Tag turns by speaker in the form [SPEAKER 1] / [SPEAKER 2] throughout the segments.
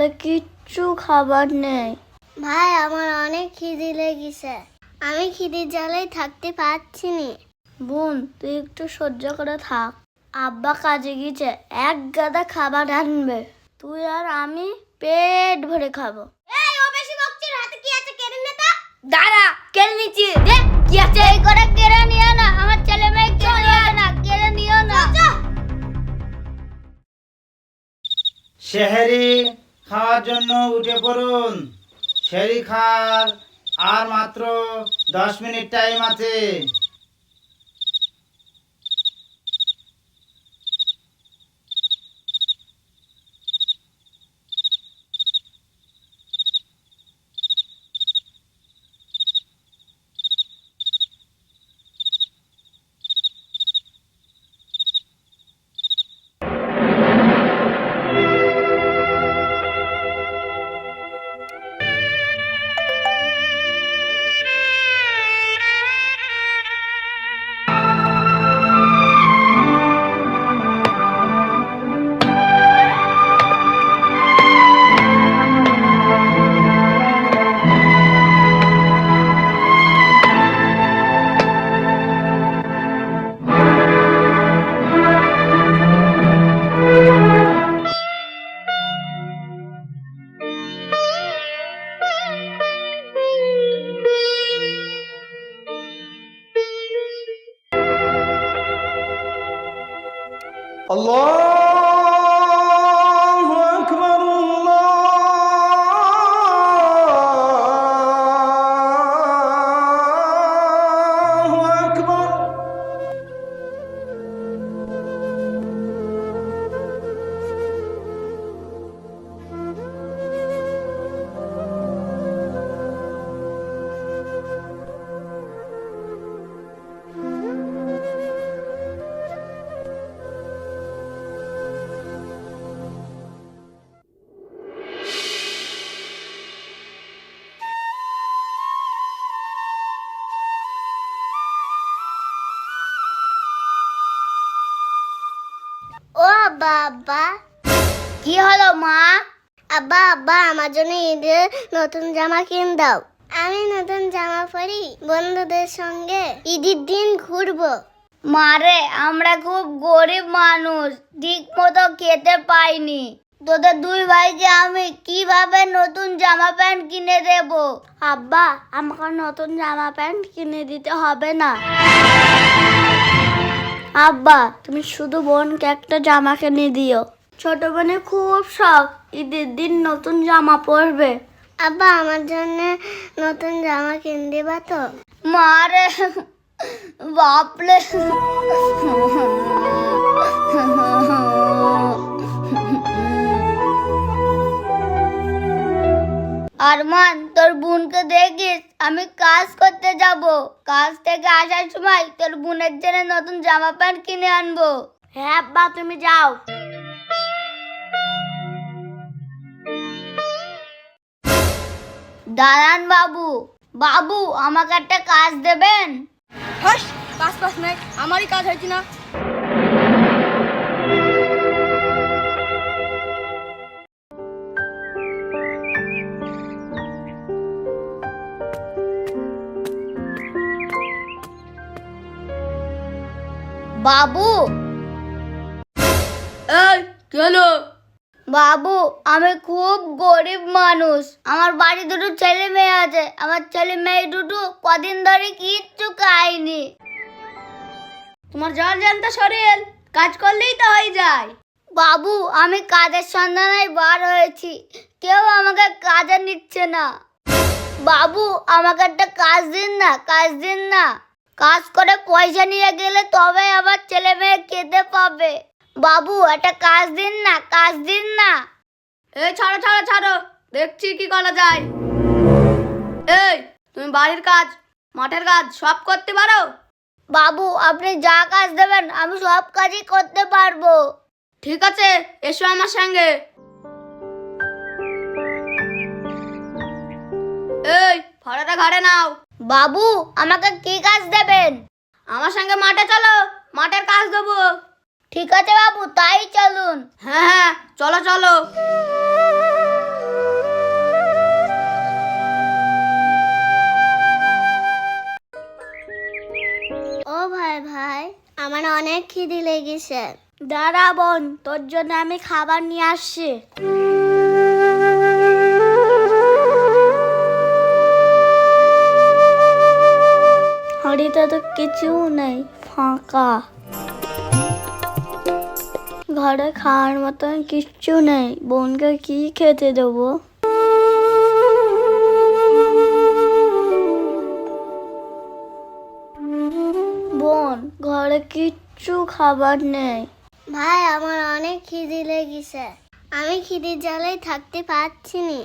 [SPEAKER 1] ঘরে কিচ্ছু খাবার নেই।
[SPEAKER 2] ভাই আমার অনেক খিদে লেগেছে। আমি খিদির জ্বালাই থাকতে পারছি নি।
[SPEAKER 1] বোন তুই একটু সহ্য করে থাক। আব্বা কাজে গিয়েছে এক গাদা খাবার আনবে। তুই আর আমি পেট ভরে খাব।
[SPEAKER 2] এই ও বেশি বকছিস হাতে কি আছে কেড়ে নে তা?
[SPEAKER 1] দাঁড়া কেড়ে নিচ্ছি। দে কি আছে? এই করে কেড়ে নিও না আমার ছেলে মেয়ে কেড়ে নিও না কেড়ে নিও না।
[SPEAKER 3] সেহেরি খাওয়ার জন্য উঠে পড়ুন। সেরি খাওয়ার আর মাত্র দশ মিনিট টাইম আছে।
[SPEAKER 2] ও বাবা।
[SPEAKER 1] কি হলো মা?
[SPEAKER 2] আব্বা আব্বা আমার জন্য ঈদের নতুন জামা কিন দাও। আমি নতুন জামা পরি বন্ধুদের সঙ্গে। ঈদের দিন ঘুরবো।
[SPEAKER 1] মারে আমরা খুব গরিব মানুষ ঠিক মতো খেতে পাইনি। তোদের দুই ভাইকে আমি কীভাবে নতুন জামা প্যান্ট কিনে দেব? আব্বা আমাকে নতুন জামা প্যান্ট কিনে দিতে হবে না। আব্বা তুমি শুধু বোনকে একটা জামা কিনে দিও। ছোট বোনে খুব শখ ঈদের দিন নতুন জামা পরবে।
[SPEAKER 2] আব্বা আমার জন্য নতুন জামা কিনে দেবা তো?
[SPEAKER 1] মারে বাপলে আরমান, তোর বোনকে দেখিস, আমি কাজ করতে যাব। কাজ থেকে আসার সময় তোর বোনের জন্য নতুন জামা প্যান্ট কিনে আনব। হ্যাঁ বা তুমি যাও। দাঁড়ান, বাবু। বাবু, আমাকে একটা কাজ দেবেন?
[SPEAKER 4] হাস কাজ আমারই কাজ হয়েছে না।
[SPEAKER 1] বাবু।
[SPEAKER 4] এই হলো?
[SPEAKER 1] বাবু আমি খুব গরিব মানুষ। আমার বাড়ি দুটো ছেলে মেয়ে আছে। আমার ছেলে মেয়ে দুটো কদিন ধরে কিচ্ছু খায়নি।
[SPEAKER 4] তোমার জল জানতা শরীর কাজ করলেই তো হয়ে যায়।
[SPEAKER 1] বাবু আমি কাজের সন্ধানে বার হয়েছি। কেউ আমাকে কাজে নিচ্ছে না। বাবু আমাকে একটা কাজ দিন না কাজ দিন না। কাজ করে পয়সা নিয়ে গেলে তবে আমার ছেলে মেয়ে খেতে পাবে। বাবু একটা কাজ দিন না কাজ দিন না।
[SPEAKER 4] এই ছাড়ো ছাড়ো ছাড়ো। দেখছি কি করা যায়। এই তুমি বাড়ির কাজ মাঠের কাজ সব করতে পারো?
[SPEAKER 1] বাবু আপনি যা কাজ দেবেন আমি সব কাজই করতে পারব।
[SPEAKER 4] ঠিক আছে এসো আমার সঙ্গে। এই ফড়াটা ঘাড়ে নাও।
[SPEAKER 1] বাবু আমাকে কি কাজ দেবেন?
[SPEAKER 4] আমার সঙ্গে মাঠে চলো মাঠের কাজ দেবো।
[SPEAKER 1] ঠিক আছে বাবু তাই চলুন।
[SPEAKER 4] হ্যাঁ হ্যাঁ চলো চলো।
[SPEAKER 2] ও ভাই ভাই আমার অনেক খিদি লেগেছে।
[SPEAKER 1] দাঁড়া বোন তোর জন্য আমি খাবার নিয়ে আসছি। হাড়িতে তো কিছু নেই ফাঁকা। ঘরে খাওয়ার মতন কিচ্ছু নেই বোনকে কি খেতে দেবো? বোন ঘরে কিচ্ছু খাবার নেই।
[SPEAKER 2] ভাই আমার অনেক খিদে লেগেছে। আমি খিদির জ্বালাই থাকতে পারছি নি।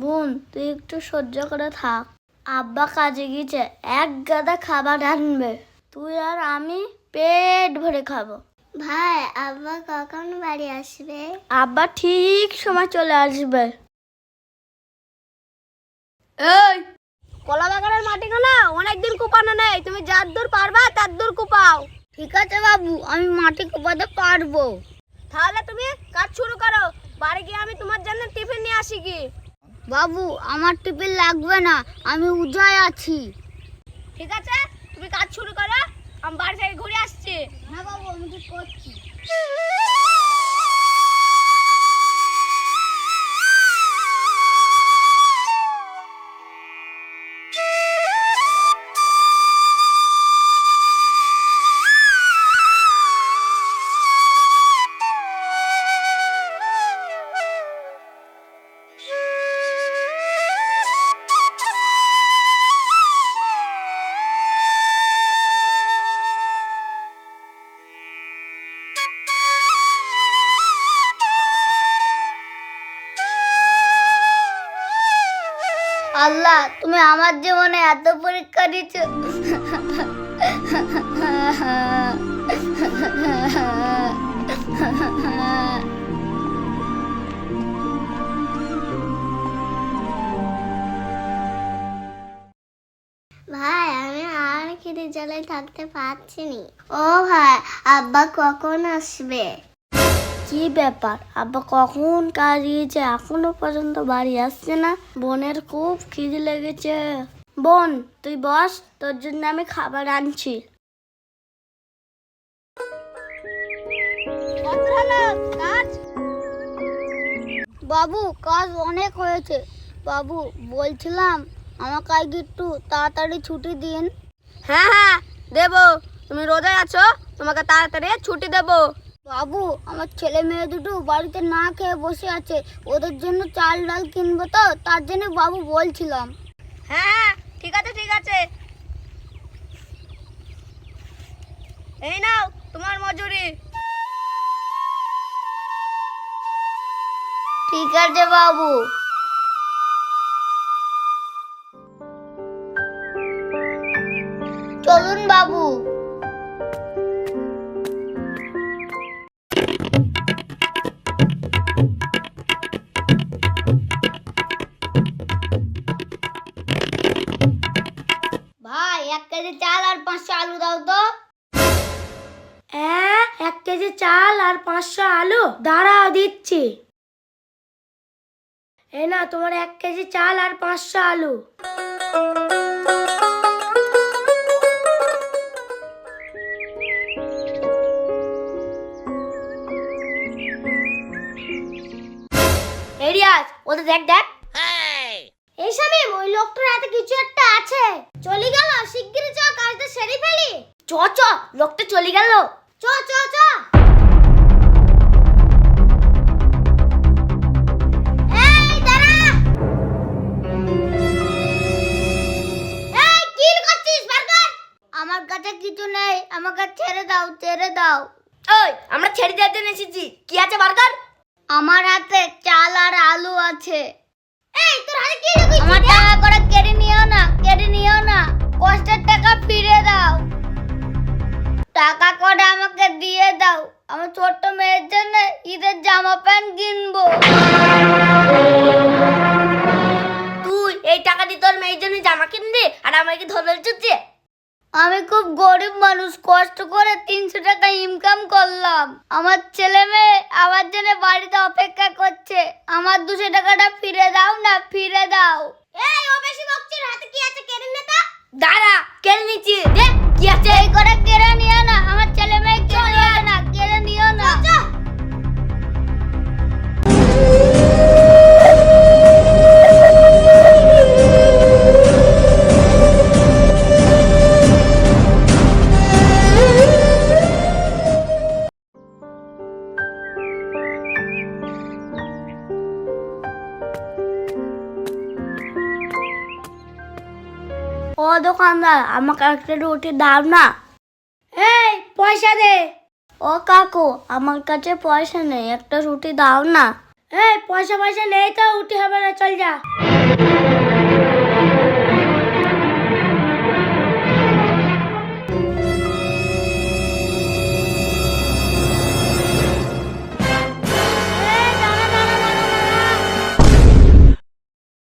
[SPEAKER 1] বোন তুই একটু সহ্য করে থাক। আব্বা কাজে গিয়েছে এক গাদা খাবার আনবে। তুই আর আমি পেট ভরে খাব।
[SPEAKER 2] ভাই আব্বা কখন বাড়ি আসবে?
[SPEAKER 1] আব্বা ঠিক সময় চলে আসবে।
[SPEAKER 4] এই কলা বাগানের মাটি না অনেকদিন কুপানো নেই। তুমি যার দূর পারবা তার দূর কুপাও।
[SPEAKER 1] ঠিক আছে বাবু আমি মাটি কোপাতে পারব।
[SPEAKER 4] তাহলে তুমি কাজ শুরু করো। বাড়ি গিয়ে আমি তোমার জন্য টিফিন নিয়ে আসি কি?
[SPEAKER 1] বাবু আমার টিফিন লাগবে না আমি উজয় আছি।
[SPEAKER 4] ঠিক আছে তুমি কাজ শুরু করো আমি বাড়ি থেকে ঘুরে আসছি।
[SPEAKER 1] হ্যাঁ বাবু আমি ঠিক করছি। আল্লাহ, তুমি আমার জীবনে এত পরীক্ষা দিচ্ছ।
[SPEAKER 2] ভাই, আমি আর খিদে জ্বালাই থাকতে পারছি নি। ও ভাই, আব্বা কখন আসবে?
[SPEAKER 1] কি ব্যাপার? আব্বা কখন কাজ গিয়েছে এখনও পর্যন্ত বাড়ি আসছে না? বোনের খুব খিদে লেগেছে। বোন, তুই বস, তোর জন্য আমি খাবার আনছি। বাবু, কাজ অনেক হয়েছে। বাবু, বলছিলাম আমাকে আজকে একটু তাড়াতাড়ি ছুটি দিন।
[SPEAKER 4] হ্যাঁ হ্যাঁ দেবো। তুমি রোজায় আছো? তোমাকে তাড়াতাড়ি ছুটি দেবো।
[SPEAKER 1] বাবু আমার ছেলে মেয়ে দুটো বাড়িতে না খেয়ে বসে আছে ওদের জন্য চাল ডাল কিনবো তো তার জন্য বাবু বলছিলাম।
[SPEAKER 4] হ্যাঁ ঠিক আছে ঠিক আছে। এই নাও তোমার মজুরি।
[SPEAKER 1] ঠিক আছে বাবু। চলুন বাবু। কেজি চাল আর পাঁচশো আলু। দাঁড়াও দিচ্ছি। এই না তোমার এক কেজি চাল আর পাঁচশো আলু। এরিয়াস ওদের দেখ দেখ।
[SPEAKER 2] এই সময় ওই লোকটার হাতে কিছু একটা আছে। চলে গেল শিগগিরই চ কাজটা সেরে ফেলি।
[SPEAKER 1] চ চ লোকটা চলে গেল।
[SPEAKER 2] চ
[SPEAKER 1] আমার কাছে কিছু নেই আমাকে ছেড়ে দাও ছেড়ে দাও।
[SPEAKER 4] ওই আমরা ছেড়ে দেওয়ার জন্য এসেছি। কি আছে বার্গার
[SPEAKER 1] আমার হাতে চাল আর আলু আছে।
[SPEAKER 2] এই তোর হাতে কি
[SPEAKER 1] আমার টাকা করে কেড়ে নিও না কেড়ে নিও না। কষ্টের টাকা ফিরে দাও। টাকা করে আমাকে দিয়ে দাও। আমার ছোট্ট মেয়ের জন্য ঈদের জামা প্যান্ট কিনবো।
[SPEAKER 4] তুই এই টাকা দিয়ে তোর মেয়ের জন্য জামা কিনবি আর আমাকে ধরে চুচ্ছে
[SPEAKER 1] আমি খুব গরিব মানুষ কষ্ট করে তিনশো টাকা ইনকাম করলাম। আমার ছেলে মেয়ে আমার জন্য বাড়িতে অপেক্ষা করছে। আমার দুশো টাকাটা ফিরে দাও না ফিরে দাও।
[SPEAKER 2] এই ও বেশি বকছিস হাতে কি আছে কেড়ে নে তা?
[SPEAKER 4] দাঁড়া কেড়ে নিচ্ছি। দেখ কি আছে?
[SPEAKER 1] এই করে কেড়ে নিয়ে না
[SPEAKER 5] দোকানদার আমাকে একটা রুটি দাও না। এই, পয়সা দে। ও কাকু, আমার কাছে পয়সা নেই, একটা রুটি দাও না। এই পয়সা পয়সা নেই তো, রুটি হবে না, চল যা।